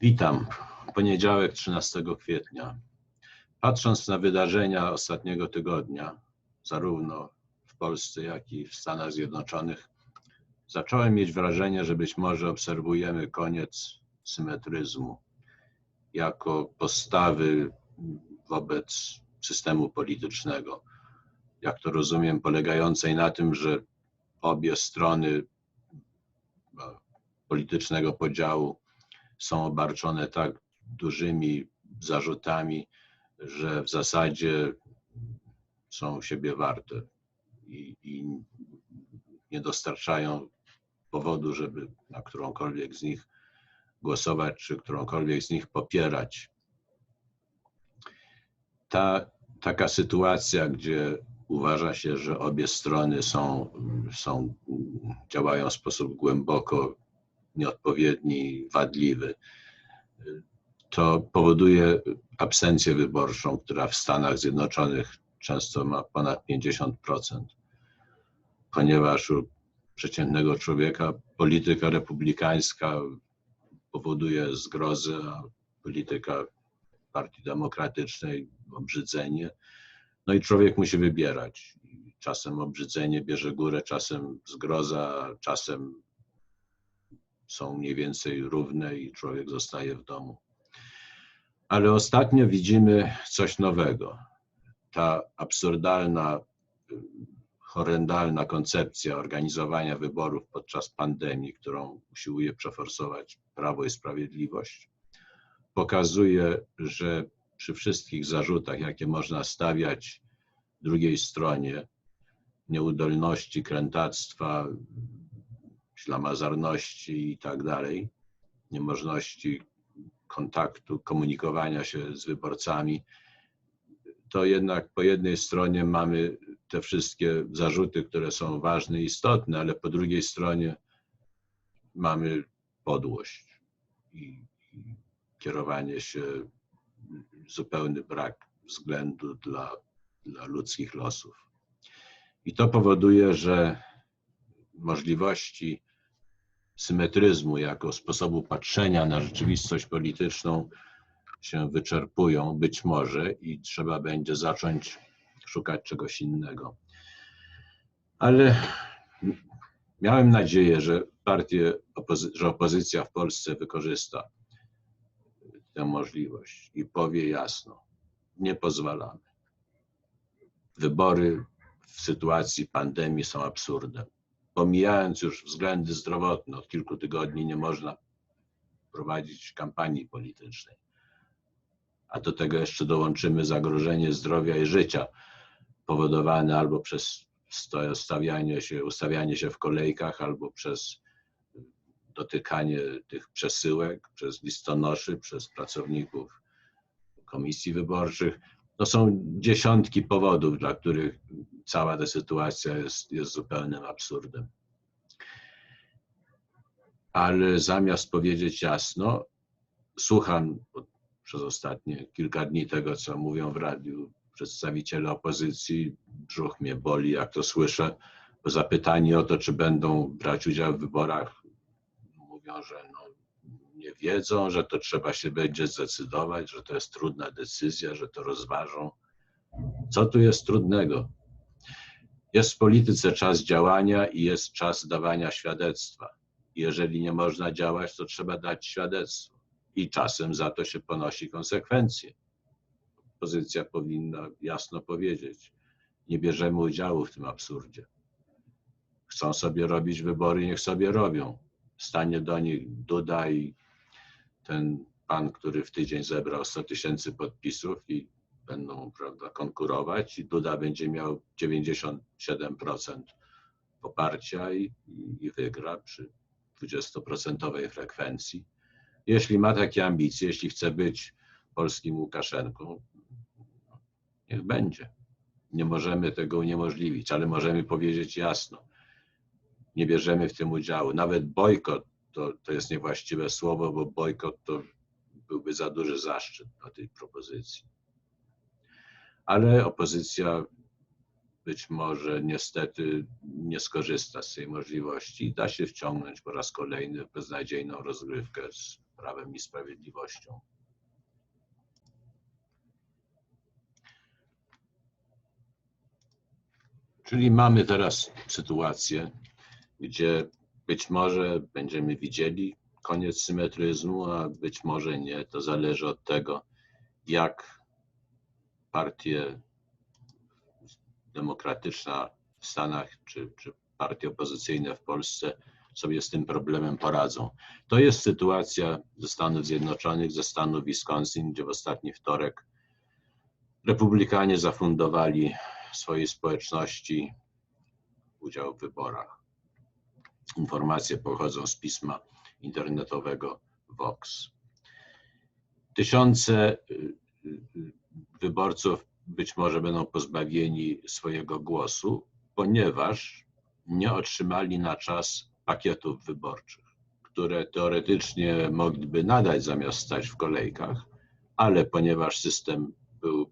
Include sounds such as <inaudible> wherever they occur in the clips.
Witam. Poniedziałek 13 kwietnia. Patrząc na wydarzenia ostatniego tygodnia, zarówno w Polsce, jak i w Stanach Zjednoczonych, zacząłem mieć wrażenie, że być może obserwujemy koniec symetryzmu jako postawy wobec systemu politycznego. Jak to rozumiem, polegającej na tym, że obie strony e, politycznego podziału są obarczone tak dużymi zarzutami, że w zasadzie są siebie warte i, i nie dostarczają powodu, żeby na którąkolwiek z nich głosować, czy którąkolwiek z nich popierać. Ta taka sytuacja, gdzie uważa się, że obie strony są, są, działają w sposób głęboko nieodpowiedni, wadliwy, to powoduje absencję wyborczą, która w Stanach Zjednoczonych często ma ponad 50%, ponieważ u przeciętnego człowieka polityka republikańska powoduje zgrozę, a polityka Partii Demokratycznej obrzydzenie. No i człowiek musi wybierać. Czasem obrzydzenie bierze górę, czasem zgroza, czasem są mniej więcej równe i człowiek zostaje w domu. Ale ostatnio widzimy coś nowego. Ta absurdalna, horrendalna koncepcja organizowania wyborów podczas pandemii, którą usiłuje przeforsować Prawo i Sprawiedliwość, pokazuje, że przy wszystkich zarzutach, jakie można stawiać drugiej stronie, nieudolności, krętactwa, ślamazarności i tak dalej, niemożności kontaktu, komunikowania się z wyborcami, to jednak po jednej stronie mamy te wszystkie zarzuty, które są ważne i istotne, ale po drugiej stronie mamy podłość i, kierowanie się, zupełny brak względu dla, dla ludzkich losów. I to powoduje, że możliwości symetryzmu jako sposobu patrzenia na rzeczywistość polityczną się wyczerpują, być może, i trzeba będzie zacząć szukać czegoś innego. Ale miałem nadzieję, że partie, że opozycja w Polsce wykorzysta tę możliwość i powie jasno: nie pozwalamy. Wybory w sytuacji pandemii są absurdem pomijając już względy zdrowotne, od kilku tygodni nie można prowadzić kampanii politycznej. A do tego jeszcze dołączymy zagrożenie zdrowia i życia powodowane albo przez stawianie się, ustawianie się w kolejkach, albo przez dotykanie tych przesyłek, przez listonoszy, przez pracowników komisji wyborczych. To są dziesiątki powodów, dla których cała ta sytuacja jest, jest zupełnym absurdem. Ale zamiast powiedzieć jasno, słucham przez ostatnie kilka dni tego, co mówią w radiu przedstawiciele opozycji. Brzuch mnie boli, jak to słyszę. Bo zapytani o to, czy będą brać udział w wyborach, mówią, że no, nie wiedzą, że to trzeba się będzie zdecydować, że to jest trudna decyzja, że to rozważą. Co tu jest trudnego? Jest w polityce czas działania i jest czas dawania świadectwa. Jeżeli nie można działać, to trzeba dać świadectwo i czasem za to się ponosi konsekwencje. Opozycja powinna jasno powiedzieć: Nie bierzemy udziału w tym absurdzie. Chcą sobie robić wybory, niech sobie robią. Stanie do nich Duda i ten pan, który w tydzień zebrał 100 tysięcy podpisów i będą prawda, konkurować i Duda będzie miał 97% poparcia i, i wygra przy 20% frekwencji. Jeśli ma takie ambicje, jeśli chce być polskim Łukaszenką, niech będzie. Nie możemy tego uniemożliwić, ale możemy powiedzieć jasno, nie bierzemy w tym udziału. Nawet bojkot to, to jest niewłaściwe słowo, bo bojkot to byłby za duży zaszczyt dla tej propozycji ale opozycja być może niestety nie skorzysta z tej możliwości i da się wciągnąć po raz kolejny w beznadziejną rozgrywkę z Prawem i Sprawiedliwością. Czyli mamy teraz sytuację, gdzie być może będziemy widzieli koniec symetryzmu, a być może nie. To zależy od tego, jak partie demokratyczna w Stanach czy, czy partie opozycyjne w Polsce sobie z tym problemem poradzą. To jest sytuacja ze Stanów Zjednoczonych, ze stanu Wisconsin, gdzie w ostatni wtorek republikanie zafundowali swojej społeczności udział w wyborach. Informacje pochodzą z pisma internetowego Vox. Tysiące y, y, y, wyborców być może będą pozbawieni swojego głosu, ponieważ nie otrzymali na czas pakietów wyborczych, które teoretycznie mogliby nadać zamiast stać w kolejkach, ale ponieważ system był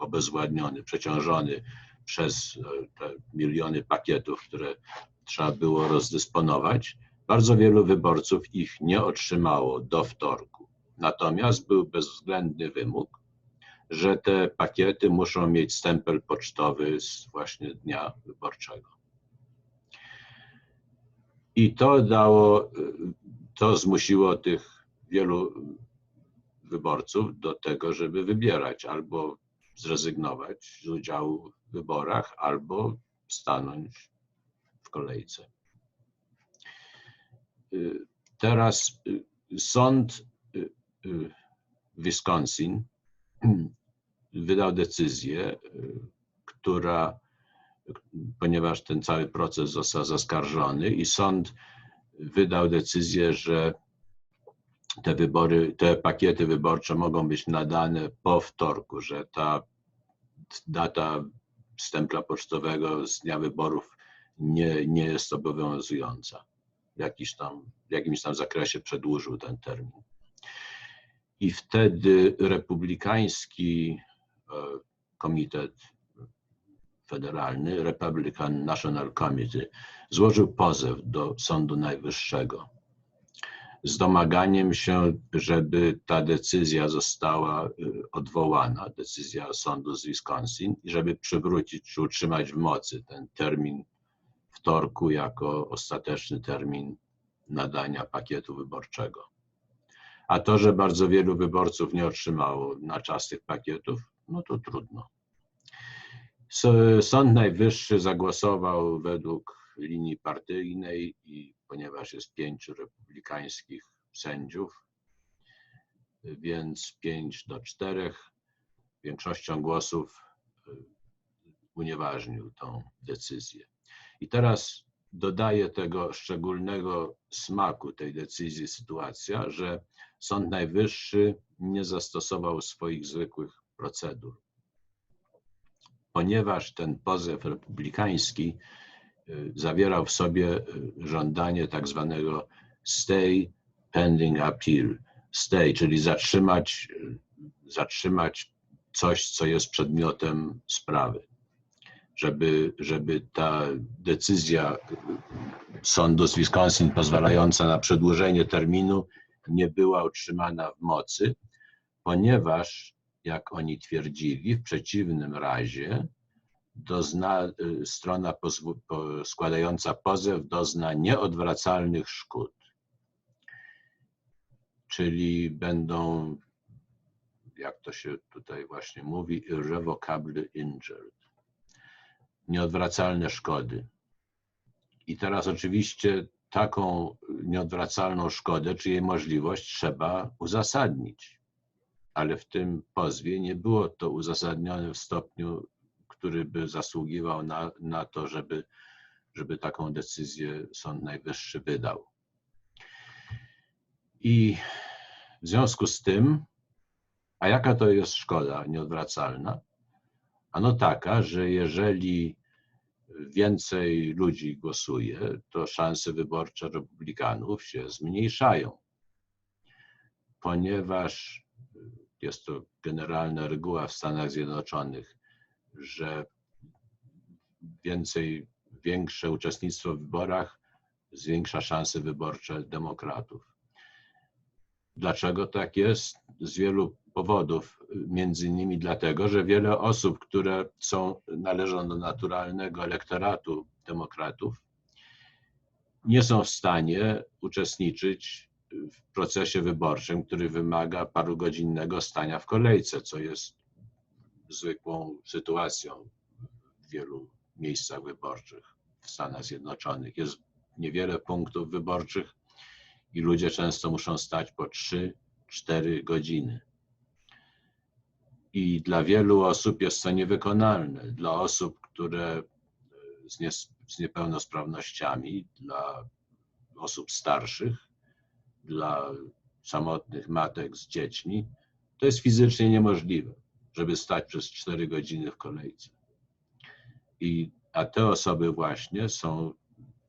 obezwładniony, przeciążony przez e, miliony pakietów, które trzeba było rozdysponować, bardzo wielu wyborców ich nie otrzymało do wtorku. Natomiast był bezwzględny wymóg, że te pakiety muszą mieć stempel pocztowy z właśnie dnia wyborczego. I to dało, to zmusiło tych wielu wyborców do tego, żeby wybierać albo zrezygnować z udziału w wyborach, albo stanąć kolejce. Teraz sąd Wisconsin <clears throat> wydał decyzję, która, ponieważ ten cały proces został zaskarżony i sąd wydał decyzję, że te wybory, te pakiety wyborcze mogą być nadane po wtorku, że ta data stempla pocztowego z dnia wyborów nie, nie jest obowiązująca. Jakiś tam, w jakimś tam zakresie przedłużył ten termin. I wtedy republikański e, komitet federalny, Republican National Committee, złożył pozew do Sądu Najwyższego z domaganiem się, żeby ta decyzja została y, odwołana, decyzja sądu z Wisconsin, i żeby przywrócić czy utrzymać w mocy ten termin wtorku jako ostateczny termin nadania pakietu wyborczego. A to, że bardzo wielu wyborców nie otrzymało na czas tych pakietów, no to trudno. Sąd Najwyższy zagłosował według linii partyjnej i ponieważ jest pięciu republikańskich sędziów, więc pięć do czterech większością głosów y, unieważnił tą decyzję. I teraz dodaje tego szczególnego smaku tej decyzji sytuacja, że Sąd Najwyższy nie zastosował swoich zwykłych procedur. Ponieważ ten pozew republikański Y, zawierał w sobie y, żądanie tak zwanego stay pending appeal. Stay, czyli zatrzymać, y, zatrzymać coś, co jest przedmiotem sprawy. Żeby, żeby ta decyzja sądu z Wisconsin pozwalająca na przedłużenie terminu nie była utrzymana w mocy, ponieważ, jak oni twierdzili, w przeciwnym razie dozna, y, strona składająca pozew dozna nieodwracalnych szkód. Czyli będą, jak to się tutaj właśnie mówi, irrevocably injured. Nieodwracalne szkody. I teraz oczywiście taką nieodwracalną szkodę, czy jej możliwość trzeba uzasadnić. Ale w tym pozwie nie było to uzasadnione w stopniu który by zasługiwał na, na to, żeby, żeby taką decyzję Sąd Najwyższy wydał. I w związku z tym, a jaka to jest szkoda nieodwracalna? Ano taka, że jeżeli więcej ludzi głosuje, to szanse wyborcze republikanów się zmniejszają, ponieważ jest to generalna reguła w Stanach Zjednoczonych że więcej, większe uczestnictwo w wyborach zwiększa szanse wyborcze demokratów. Dlaczego tak jest? Z wielu powodów. Między innymi dlatego, że wiele osób, które są, należą do naturalnego elektoratu demokratów, nie są w stanie uczestniczyć w procesie wyborczym, który wymaga parugodzinnego stania w kolejce, co jest zwykłą sytuacją w wielu miejscach wyborczych w Stanach Zjednoczonych. Jest niewiele punktów wyborczych i ludzie często muszą stać po 3-4 godziny. I dla wielu osób jest to niewykonalne. Dla osób, które z, nie, z niepełnosprawnościami, dla osób starszych, dla samotnych matek z dziećmi, to jest fizycznie niemożliwe, żeby stać przez 4 godziny w kolejce. I, a te osoby właśnie są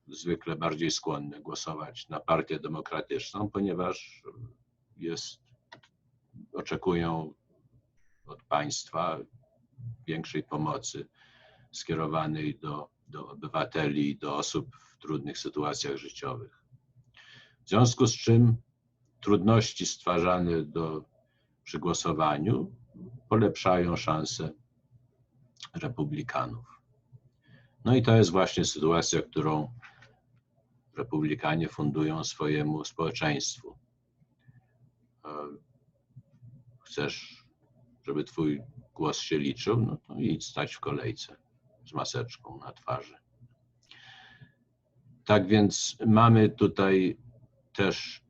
zwykle bardziej skłonne głosować na partię demokratyczną, ponieważ jest, oczekują od państwa większej pomocy skierowanej do, do obywateli, do osób w trudnych sytuacjach życiowych. W związku z czym trudności stwarzane do, przy głosowaniu polepszają szanse republikanów. No i to jest właśnie sytuacja, którą republikanie fundują swojemu społeczeństwu. E, chcesz, żeby twój głos się liczył, no to idź stać w kolejce z maseczką na twarzy. Tak więc mamy tutaj też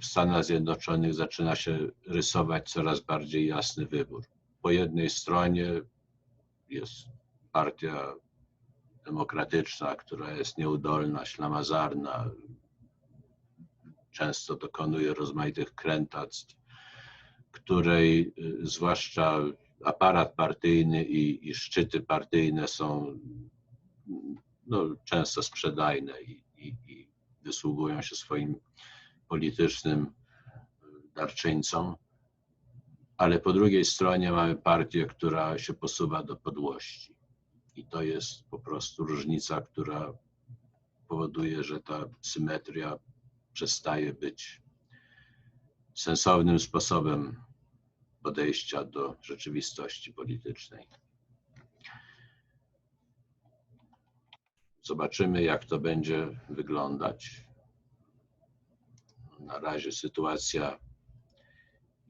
w Stanach Zjednoczonych zaczyna się rysować coraz bardziej jasny wybór. Po jednej stronie jest partia demokratyczna, która jest nieudolna, ślamazarna, często dokonuje rozmaitych krętactw, której y, zwłaszcza aparat partyjny i, i szczyty partyjne są no, często sprzedajne i, i, i wysługują się swoim politycznym darczyńcom, ale po drugiej stronie mamy partię, która się posuwa do podłości. I to jest po prostu różnica, która powoduje, że ta symetria przestaje być sensownym sposobem podejścia do rzeczywistości politycznej. Zobaczymy, jak to będzie wyglądać. Na razie sytuacja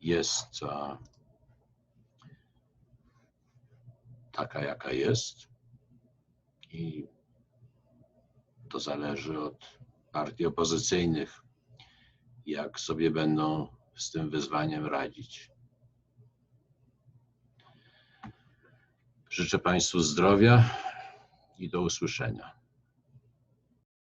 jest taka, jaka jest i to zależy od partii opozycyjnych, jak sobie będą z tym wyzwaniem radzić. Życzę Państwu zdrowia i do usłyszenia.